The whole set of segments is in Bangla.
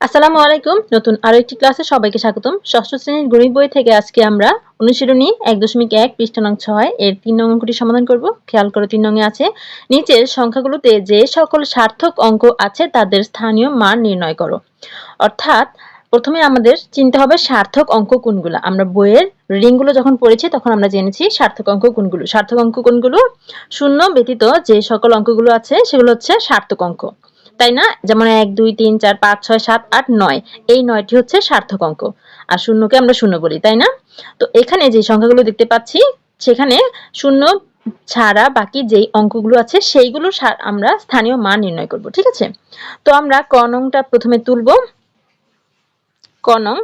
আসসালামু আলাইকুম। নতুন আরও একটি ক্লাসে সবাইকে স্বাগতম। ষষ্ঠ শ্রেণির গণিত বই থেকে আজকে আমরা অনুশীলনী এক দশমিক এক, পৃষ্ঠা নং ছয়, এর তিন নং অঙ্কটি সমাধান করব। খেয়াল করো, তিন নঙে আছে। নিচের সংখ্যাগুলোতে যে সকল সার্থক অঙ্ক আছে, তাদের স্থানীয় মান নির্ণয় করো। অর্থাৎ, প্রথমে আমাদের চিনতে হবে সার্থক অঙ্ক কোনগুলো। আমরা বইয়ের রিডিংগুলো যখন পড়েছি, তখন আমরা জেনেছি সার্থক অঙ্ক কোনগুলো। সার্থক অঙ্ক কোনগুলো? শূন্য ব্যতীত যে সকল অঙ্কগুলো আছে, সেগুলো হচ্ছে সার্থক অঙ্ক। তাই না? যেমন এক, দুই, তিন, চার, পাঁচ, ছয়, সাত, আট, নয়। এই নয়টি হচ্ছে সার্থক অঙ্ক। আর শূন্যকে আমরা শূন্য বলি, তাই না? তো এখানে যে সংখ্যাগুলো দেখতে পাচ্ছি, সেখানে শূন্য ছাড়া বাকি যেই অঙ্কগুলো আছে সেইগুলো আমরা স্থানীয় মান নির্ণয় করব, ঠিক আছে? তো আমরা কনংটা প্রথমে তুলব। কনং,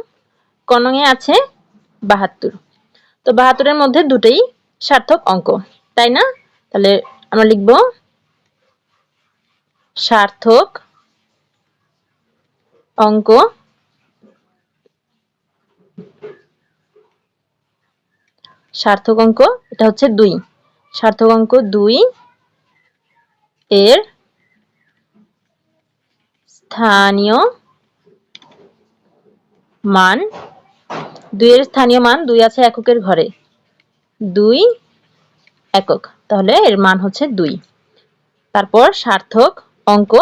কনংয়ে আছে বাহাত্তর। তো বাহাত্তরের মধ্যে দুটোই সার্থক অঙ্ক, তাই না? তাহলে আমরা লিখব সার্থক অঙ্ক। সার্থক অঙ্ক, এটা হচ্ছে দুই। সার্থক অঙ্ক দুই এর স্থানীয় মান। দুইয়ের স্থানীয় মান দুই আছে এককের ঘরে। দুই, একক। তাহলে এর মান হচ্ছে দুই। তারপর সার্থক অঙ্ক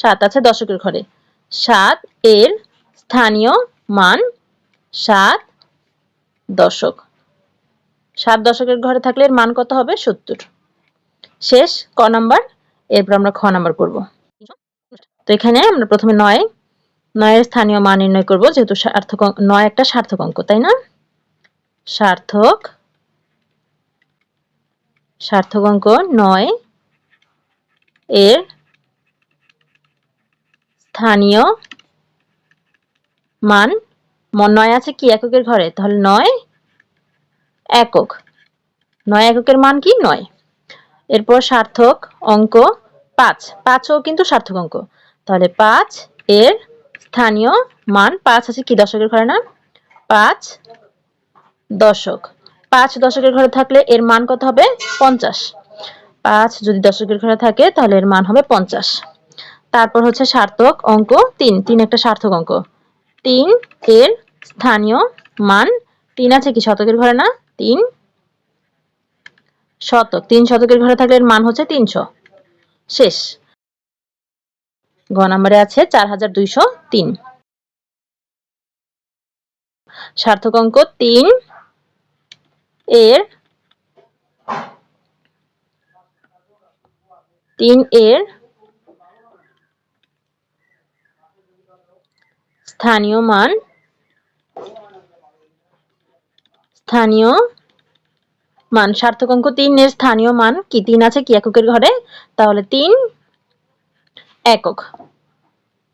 সাত আছে দশকের ঘরে। সাত এর স্থানীয় মান সাত দশক। সাত দশকের ঘরে থাকলে এর মান কত হবে? সত্তর। শেষ, ক নাম্বার, এরপর আমরা খ নাম্বার করব। তো এখানে আমরা প্রথমে নয়, নয়ের স্থানীয় মান নির্ণয় করব, যেহেতু সার্থক নয় একটা সার্থক অঙ্ক, তাই না? সার্থক সার্থক অঙ্ক নয় এর স্থানীয় মান নয় আছে কি এককের ঘরে? তাহলে নয় একক। নয় এককের মান কি? নয়। এরপর সার্থক অঙ্ক পাঁচ। পাঁচও কিন্তু সার্থক অঙ্ক। তাহলে পাঁচ এর স্থানীয় মান পাঁচ আছে কি দশকের ঘরে না? পাঁচ দশক। পাঁচ দশকের ঘরে থাকলে এর মান কত হবে? পঞ্চাশ। পাঁচ যদি দশকের ঘরে থাকে তাহলে এর মান হবে পঞ্চাশ। তারপর হচ্ছে সার্থক অঙ্ক তিন। তিন একটা সার্থক অঙ্ক। তিন এর স্থানীয় মান তিন আছে কি শতকের ঘরে না? তিন শতক। তিন শতকের ঘরে থাকলে এর মান হচ্ছে তিনশো। শেষ। গ নাম্বারে আছে চার হাজার দুইশো তিন। সার্থক অঙ্ক তিন এর তিন এর স্থানীয় মান স্থানীয় মান, সার্থক অঙ্ক তিনের স্থানীয় মান কি? তিন আছে কি এককের ঘরে? তাহলে তিন একক।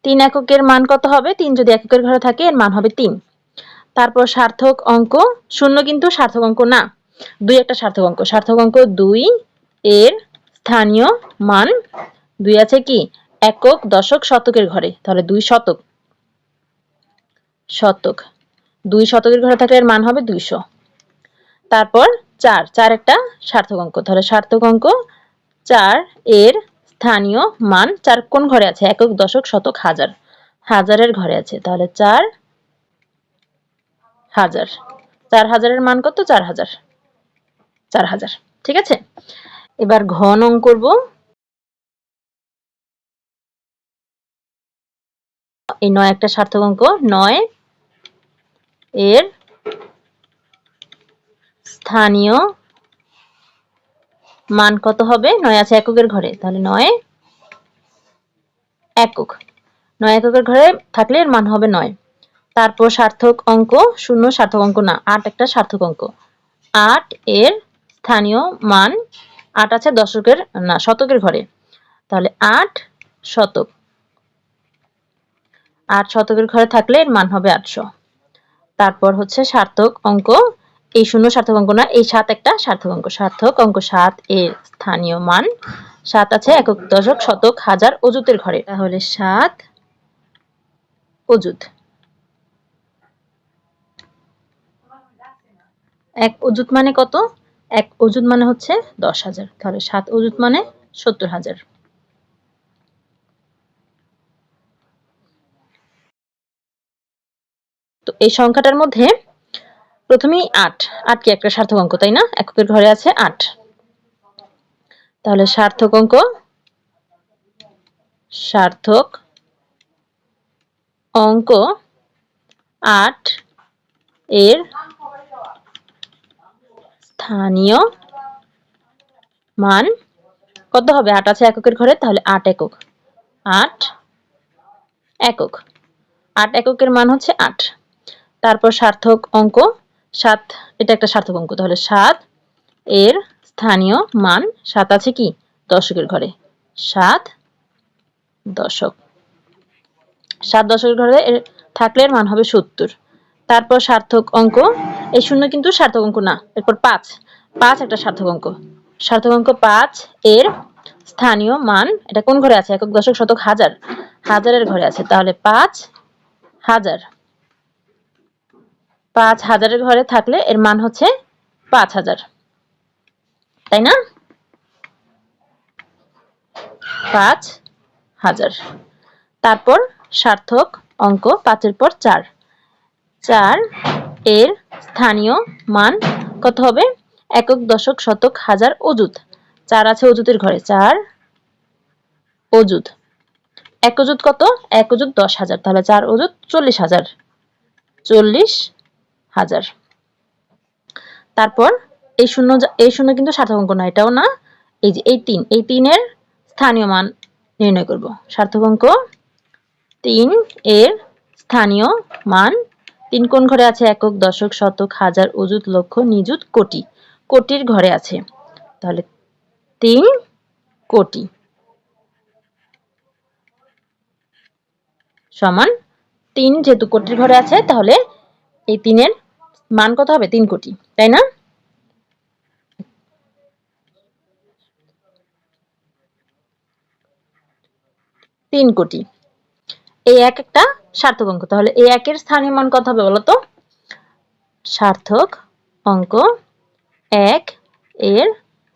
তিন এককের মান কত হবে? তিন যদি এককের ঘরে থাকে, এর মান হবে তিন। তারপর সার্থক অঙ্ক, শূন্য কিন্তু সার্থক অঙ্ক না। দুই একটা সার্থক অঙ্ক। সার্থক অঙ্ক দুই এর স্থানীয় মান, দুই আছে কি? একক দশক শতকের ঘরে। তাহলে দুই শতক। শতক। দুই শতকের ঘরে থাকলে এর মান হবে দুইশো। তারপর চার চার একটা সার্থক অঙ্ক। তাহলে সার্থক অঙ্ক, চার এর স্থানীয় মান, চার কোন ঘরে আছে? একক, দশক, শতক, হাজার। হাজারের ঘরে আছে। তাহলে চার হাজার। চার হাজারের মান কত? চার হাজার। চার হাজার। ঠিক আছে? এবার ঘন অঙ্ক করব। এই নয় একটা সার্থক অঙ্ক। নয় এর স্থানীয় মান কত হবে? নয় আছে এককের ঘরে। তাহলে নয় একক। নয় এককের ঘরে থাকলে এর মান হবে নয়। তারপর সার্থক অঙ্ক শূন্য, সার্থক অঙ্ক না, আট একটা সার্থক অঙ্ক। আট এর স্থানীয় মান, আট আছে দশকের, না, শতকের ঘরে। তাহলে আট শতক। আট শতকের ঘরে থাকলে এর মান হবে আটশো। তারপর হচ্ছে সার্থক অঙ্ক। এই শূন্য সার্থক অঙ্ক না, এই সাত একটা সার্থক অঙ্ক। সার্থক অঙ্ক সাত এর স্থানীয় মান। সাত আছে একক দশক শতক হাজার অজুতের ঘরে। তাহলে সাত অজুত এক অজুত মানে কত? এক অজুত মানে হচ্ছে দশ হাজার। তাহলে সাত অজুত মানে সত্তর হাজার। তো এই সংখ্যাটার মধ্যে প্রথমেই আট। আট কি একটা সার্থক অঙ্ক, তাই না? এককের ঘরে আছে আট। তাহলে সার্থক অঙ্ক সার্থক অঙ্ক আট এর স্থানীয় মান কত হবে? আট আছে এককের ঘরে, তাহলে আট একক। আট একক। আট এককের মান হচ্ছে আট। তারপর সার্থক অঙ্ক। সাত, এটা একটা সার্থক অঙ্ক, তাহলে সাত এর স্থানীয় মান সাত আছে কি? দশকের ঘরে। সাত দশক। সাত দশকের ঘরে থাকলে এর মান হবে সত্তর। তারপর সার্থক অঙ্ক। এই শূন্য কিন্তু সার্থক অঙ্ক না, এরপর পাঁচ। পাঁচ একটা সার্থক অঙ্ক। সার্থক অঙ্ক পাঁচ এর স্থানীয় মান, এটা কোন ঘরে আছে? একক দশক শতক হাজার। হাজারের ঘরে আছে, তাহলে পাঁচ হাজার। পাঁচ হাজারের ঘরে থাকলে এর মান হচ্ছে পাঁচ হাজার। তাই না? পাঁচ হাজার। তারপর সার্থক অঙ্ক পাঁচের পর চার। চার এর স্থানীয় মান কত হবে? একক দশক শতক হাজার অজুত চার আছে অজুতের ঘরে। চার অজুত এক অজুত কত? এক অজুত দশ হাজার। তাহলে চার অজুত চল্লিশ হাজার। চল্লিশ হাজার। তারপর এই শূন্য এই শূন্য কিন্তু সার্থক অঙ্ক না এটাও না। এই যে এই তিন, এই তিনের স্থানীয় মান নির্ণয় করব। সার্থক অঙ্ক তিন এর স্থানীয় মান তিন কোন ঘরে আছে? একক, দশক, শতক, হাজার, অযুত, লক্ষ, নিযুত, কোটি। কোটির ঘরে আছে। তাহলে তিন কোটি সমান তিন, যেহেতু কোটির ঘরে আছে, তাহলে এই তিনের মান কত হবে? তিন কোটি, তাই না? তিন কোটি। এই এক একটা সার্থক অঙ্ক। তাহলে এই একের স্থানীয় মান কত হবে বলতো? সার্থক অঙ্ক এক এর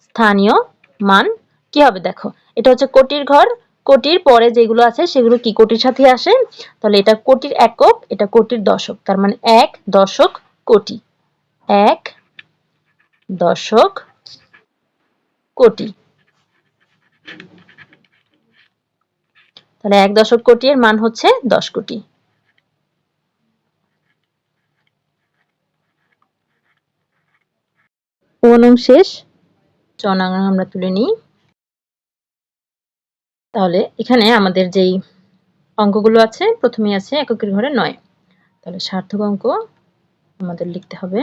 স্থানীয় মান কি হবে? দেখো, এটা হচ্ছে কোটির ঘর। কোটির পরে যেগুলো আছে, সেগুলো কি কোটির সাথে আসে? তাহলে এটা কোটির একক, এটা কোটির দশক। তার মানে এক দশক কোটি। এক দশক কোটি। তাহলে এক দশক কোটি এর মান হচ্ছে দশ কোটি। ওনং শেষ চনাং আমরা তুলে নিই। তাহলে এখানে আমাদের যেই অঙ্কগুলো আছে প্রথমে আছে এককের ঘরে নয়। তাহলে সার্থক অঙ্ক আমাদের লিখতে হবে।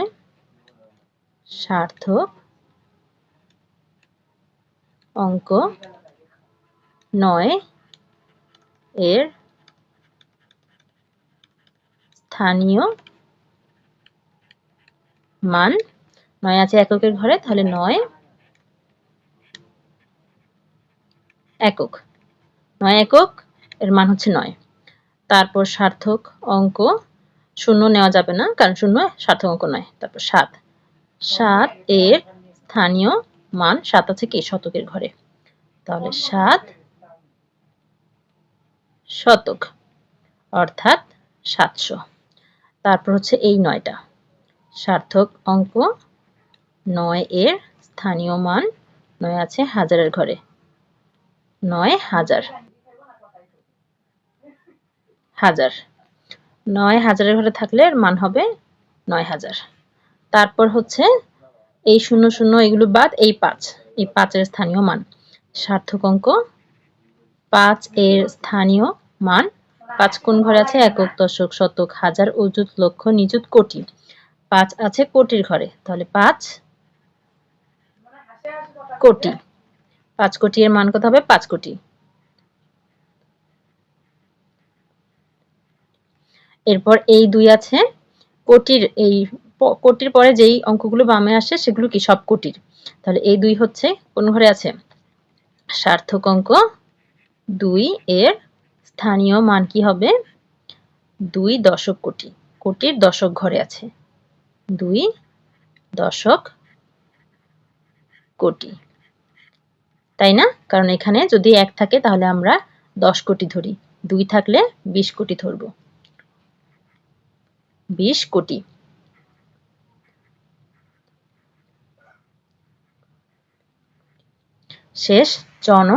সার্থক অঙ্ক নয় এর স্থানীয় মান। নয় আছে এককের ঘরে, তাহলে নয় একক। নয় একক, এর মান হচ্ছে নয়। তারপর সার্থক অঙ্ক শূন্য নেওয়া যাবে না, কারণ শূন্য সার্থক অঙ্ক নয়। তারপর সাত। সাত এর স্থানীয় মান, সাত আছে কি? শতকের ঘরে। তাহলে সাত শতক, অর্থাৎ সাতশো। তারপর হচ্ছে এই নয়টা। সার্থক অঙ্ক নয় এর স্থানীয় মান, নয় আছে হাজারের ঘরে। নয় হাজার। হাজার। নয় হাজারের ঘরে থাকলে মান হবে নয় হাজার। তারপর হচ্ছে এই শূন্য শূন্য এগুলো বাদ এই পাঁচ, এই পাঁচের স্থানীয় মান। সার্থক অঙ্ক, পাঁচ এর স্থানীয় মান, পাঁচ কোন ঘরে আছে? একক, দশক, শতক, হাজার অযুত লক্ষ, নিযুত, কোটি। পাঁচ আছে কোটির ঘরে, তাহলে পাঁচ কোটি। পাঁচ কোটি এর মান কত হবে? পাঁচ কোটি। এরপর এই দুই আছে। কোটির এই কোটির পরে যেই অঙ্কগুলো বামে আসে সেগুলো কি? সব কোটির। তাহলে এই দুই হচ্ছে কোন ঘরে আছে? সার্থক অঙ্ক দুই এর স্থানীয় মান কি হবে? দুই দশক কোটি। কোটির দশক ঘরে আছে। দুই দশক কোটি। তাই না? কারণ এখানে যদি এক থাকে তাহলে আমরা দশ কোটি ধরি। দুই থাকলে বিশ কোটি ধরব। বিশ কোটি। শেষ চন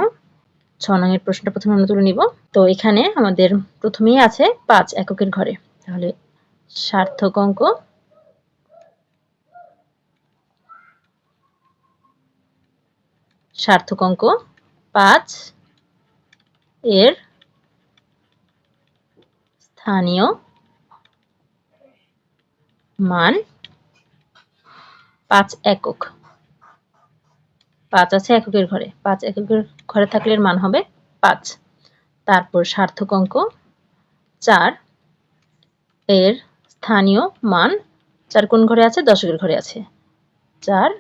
ছ নংয়ের প্রশ্নটা প্রথমে আমরা তুলে নিব। তো এখানে আমাদের প্রথমেই আছে পাঁচ এককের ঘরে। তাহলে সার্থক অঙ্ক। সার্থক অঙ্ক। পাঁচ এর স্থানীয় মান পাঁচ একক। পাঁচ আছে এককের ঘরে। পাঁচ এককের ঘরে থাকলে মান হবে পাঁচ। তারপর সার্থক অঙ্ক চার এর স্থানীয় মান চার কোন ঘরে আছে? দশকের ঘরে আছে। চার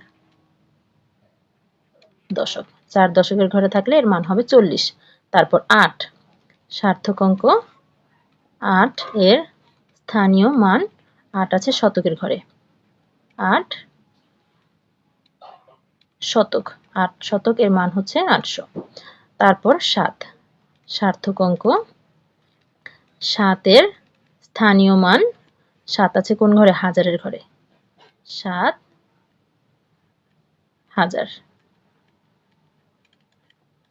দশক। চার দশকের ঘরে থাকলে এর মান হবে চল্লিশ। তারপর আট সার্থক অঙ্ক। আট এর স্থানীয় মান আট আছে শতকের ঘরে। আট শতক। আট শতক এর মান হচ্ছে আটশো। তারপর সাত। সার্থক অঙ্ক। সাতের স্থানীয় মান সাত আছে কোন ঘরে? হাজারের ঘরে। সাত হাজার।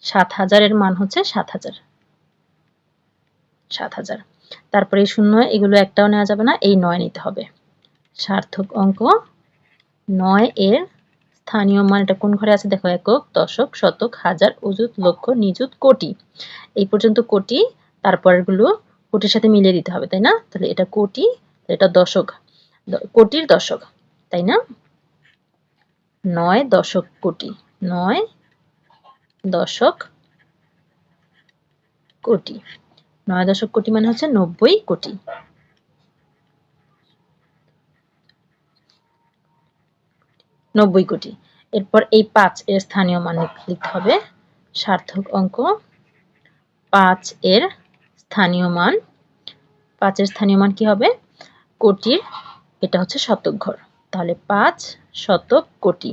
সাত হাজারের মান হচ্ছে সাত হাজার। সাত হাজার। তারপরে শূন্য, এগুলো একটাও নেওয়া যাবে না, এই নয় নিতে হবে। সার্থক অঙ্ক, নয় এর স্থানীয় মান, এটা কোন ঘরে আছে? দেখো, একক, দশক, শতক, হাজার অযুত লক্ষ, নিযুত, কোটি। এই পর্যন্ত কোটি তারপরগুলো কোটির সাথে মিলিয়ে দিতে হবে, তাই না? তাহলে এটা কোটি, এটা দশক। কোটির দশক, তাই না? নয় দশক কোটি, নয় দশক কোটি। নয় দশক কোটি মানে হচ্ছে নব্বই কোটি। নব্বই কোটি। এরপর এই পাঁচ এর স্থানীয় মান লিখতে হবে। সার্থক অঙ্ক। পাঁচ এর স্থানীয় মান। পাঁচের স্থানীয় মান কি হবে? কোটির। এটা হচ্ছে শতক ঘর। তাহলে পাঁচ শতক কোটি।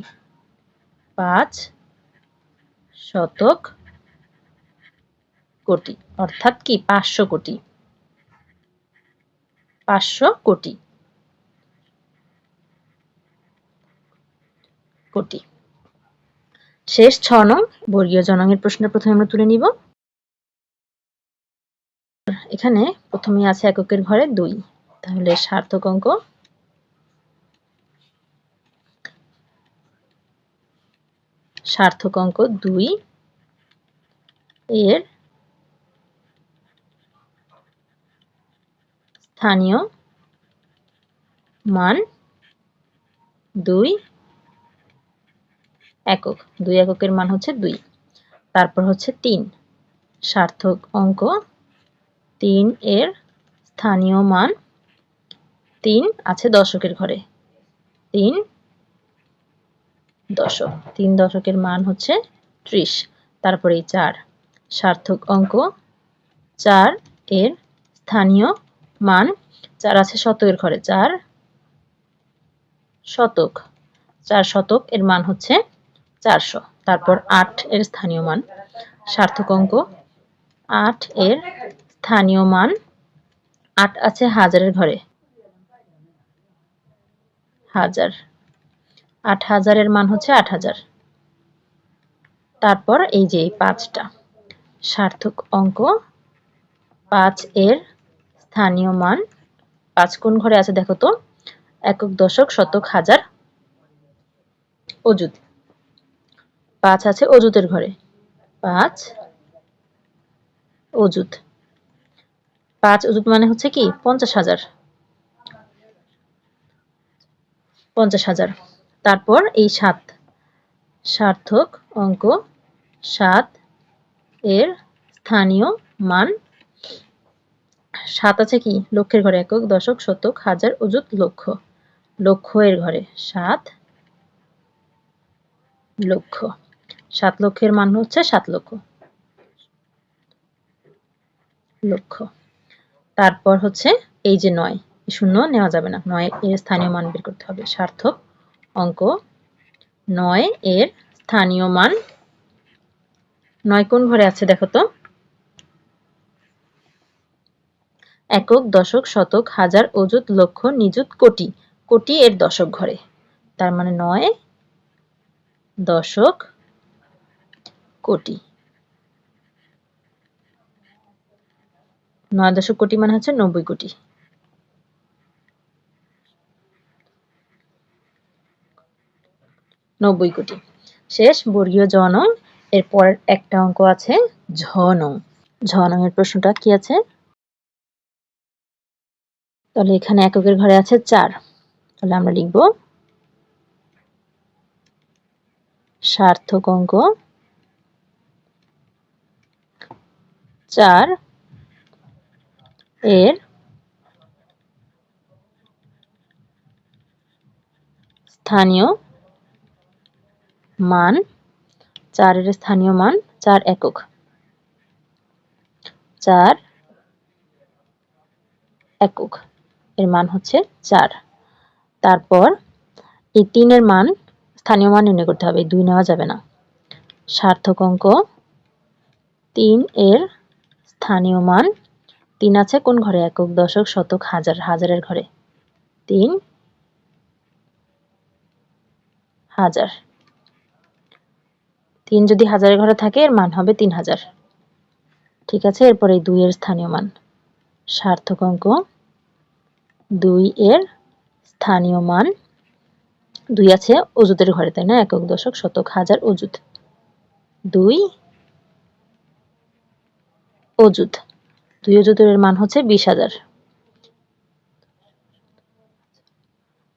পাঁচ শতক কোটি, অর্থাৎ কি? পাঁচশো কোটি। পাঁচশো কোটি। কোটি। শেষ ছ নং বর্গীয় জনঙের প্রশ্নটা প্রথমে আমরা তুলে নিব। এখানে প্রথমে আছে এককের ঘরে দুই। তাহলে সার্থক অঙ্ক। সার্থক অঙ্ক দুই। এর স্থানীয় মান দুই একক। দুই এককের মান হচ্ছে দুই। তারপর হচ্ছে তিন। সার্থক অঙ্ক তিন এর স্থানীয় মান তিন আছে দশকের ঘরে। তিন দশক। তিন দশকের মান হচ্ছে ত্রিশ। তারপরে চার। সার্থক অঙ্ক চার এর স্থানীয় মান চার আছে শতকের ঘরে, চার শতক। চার শতক এর মান হচ্ছে চারশো। তারপর আট এর স্থানীয় মান, সার্থক অঙ্ক। আট এর স্থানীয় মান, আট আছে হাজারের ঘরে। হাজার। আট হাজারের মান হচ্ছে আট হাজার। তারপর এই যে পাঁচটা, সার্থক অঙ্ক, পাঁচ এর স্থানীয় মান। পাঁচ কোন ঘরে আছে দেখো তো, একক দশক শতক হাজার অযুত। পাঁচ আছে অজুতের ঘরে। পাঁচ অজুত পাঁচ অজুত মানে হচ্ছে কি, পঞ্চাশ হাজার। পঞ্চাশ হাজার। তারপর এই সাত, সার্থক অঙ্ক সাত এর স্থানীয় মান সাত আছে কি? লক্ষের ঘরে একক, দশক, শতক, হাজার, অযুত লক্ষ লক্ষ এর ঘরে সাত লক্ষ সাত লক্ষের মান হচ্ছে সাত লক্ষ লক্ষ তারপর হচ্ছে এই যে নয় শূন্য নেওয়া যাবে না। নয় এর স্থানীয় মান বের করতে হবে। সার্থক অঙ্ক। নয় এর স্থানীয় মান। নয় কোন ঘরে আছে দেখো তো? একক, দশক, শতক, হাজার, অযুত, লক্ষ, নিযুত, কোটি। কোটি এর দশক ঘরে। তার মানে নয় দশক কোটি। নয় দশক কোটি মানে হচ্ছে নব্বই কোটি। নব্বই কোটি। শেষ, বর্গীয় জ নং এরপর একটা অঙ্ক আছে ঝ নং ঝ নং এর প্রশ্নটা কি আছে? তাহলে এখানে এককের ঘরে আছে চার। তাহলে আমরা লিখব সার্থক অঙ্ক চার এর স্থানীয় মান চারের স্থানীয় মান, চার একক। চার একক। এর মান হচ্ছে চার। তারপর এই তিনের মান স্থানীয় মান নির্ণয় করতে হবে দুই নেওয়া যাবে না। সার্থক অঙ্ক, তিন এর স্থানীয় মান, তিন আছে কোন ঘরে? একক, দশক, শতক, হাজার, হাজারের ঘরে। তিন হাজার। তিন যদি হাজারের ঘরে থাকে, এর মান হবে তিন হাজার। ঠিক আছে, এরপরে দুই এর স্থানীয় মান। সার্থক অঙ্ক দুই এর স্থানীয় মান। দুই আছে অজুতের ঘরে, তাই না? একক দশক শতক হাজার অজুত দুই অজুত দুই অজুতের মান হচ্ছে বিশ হাজার।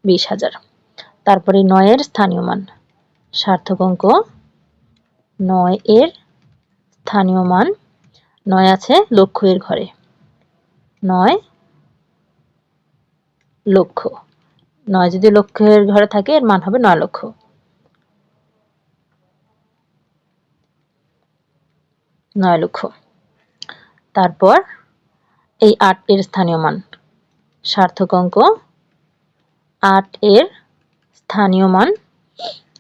বিশ হাজার। তারপরে নয়ের স্থানীয় মান। সার্থক অঙ্ক। নয় এর স্থানীয় মান। নয় আছে লক্ষ এর ঘরে। নয় লক্ষ নয় যদি লক্ষের ঘরে থাকে, এর মান হবে নয় লক্ষ নয় লক্ষ তারপর এই আট এর স্থানীয় মান। সার্থক অঙ্ক। আট এর স্থানীয় মান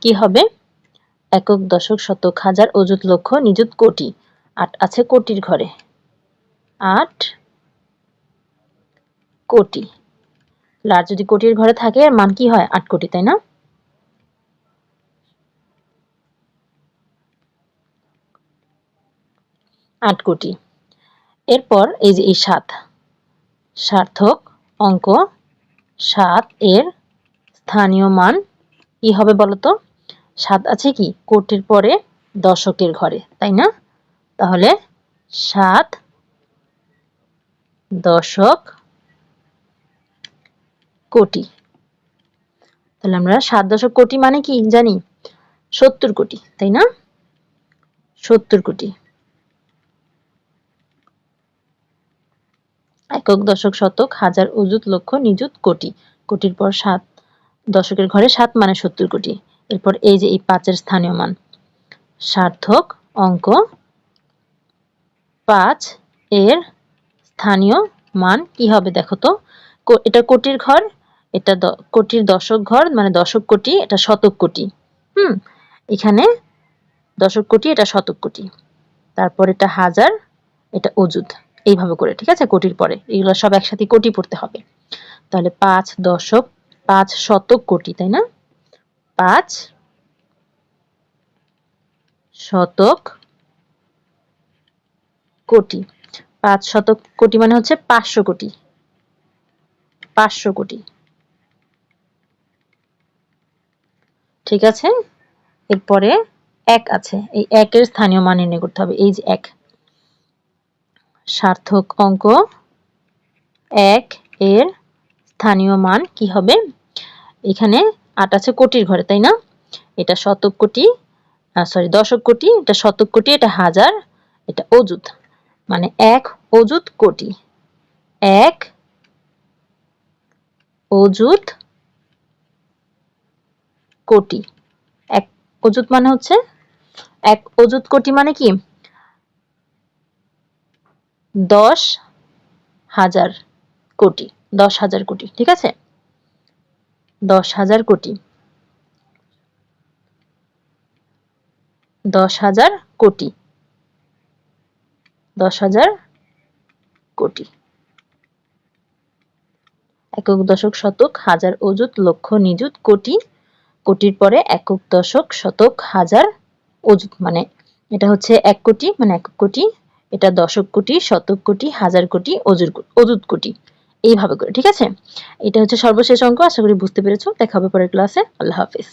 কি হবে? একক দশক শতক হাজার অযুত লক্ষ নিযুত কোটি। আট আছে কোটির ঘরে। আট কোটি। আর যদি কোটির ঘরে থাকে, এর মান কি হয়? আট কোটি, তাই না? আট কোটি। এরপর এই যে এই সাত, সার্থক অঙ্ক, সাত এর স্থানীয় মান কি হবে বলতো? সাত আছে কি? কোটির পরে দশকের ঘরে, তাই না? তাহলে সাত দশক কোটি। তাহলে আমরা সাত দশক কোটি মানে কি, জানি? সত্তর কোটি, তাই না? সত্তর কোটি। একক দশক শতক, হাজার অযুত লক্ষ নিযুত কোটি। কোটির পর সাত দশকের ঘরে সাত মানে সত্তর কোটি। এরপর এই যে এই পাঁচের স্থানীয় মান। সার্থক অঙ্ক পাঁচ এর স্থানীয় মান কি হবে দেখো তো? এটা কোটির ঘর এটা কোটির দশক ঘর মানে দশক কোটি, এটা শতক কোটি। হুম, এখানে দশক কোটি, এটা শতক কোটি। তারপর এটা হাজার, এটা অজুদ এইভাবে করে, ঠিক আছে? কোটির পরে। এগুলো সব একসাথে কোটি পড়তে হবে। তাহলে পাঁচ দশক, পাঁচ শতক কোটি, তাই না? পাঁচ শতক কোটি। পাঁচ শতক কোটি মানে হচ্ছে পাঁচশো কোটি। পাঁচশো কোটি। ঠিক আছে? এরপরে এক আছে। এই একের স্থানীয় মান নির্ণয় করতে হবে। এই যে এক। সার্থক অঙ্ক। এক এর স্থানীয় মান কি হবে? এখানে আট আছে কোটির ঘরে, তাই না? এটা শতক কোটি সরি দশক কোটি, এটা শতক কোটি, এটা হাজার, এটা অজুত মানে এক অজুত কোটি। এক অজুত কোটি। এক অজুত মানে হচ্ছে? এক অজুত কোটি মানে কি? দশ হাজার কোটি। দশ হাজার কোটি, ঠিক আছে? দশ হাজার কোটি। দশ হাজার কোটি। দশ হাজার কোটি। একক দশক শতক, হাজার অযুত, লক্ষ, নিযুত, কোটি কোটির পরে একক দশক, শতক, হাজার অযুত মানে এটা হচ্ছে এক কোটি মানে একক কোটি, এটা দশক কোটি, শতক কোটি, হাজার কোটি, অজুর অযুত কোটি, এইভাবে করে, ঠিক আছে? এটা হচ্ছে সর্বশেষ অঙ্ক, আশা করি বুঝতে পেরেছ। দেখা হবে পরের ক্লাসে আল্লাহ হাফিজ।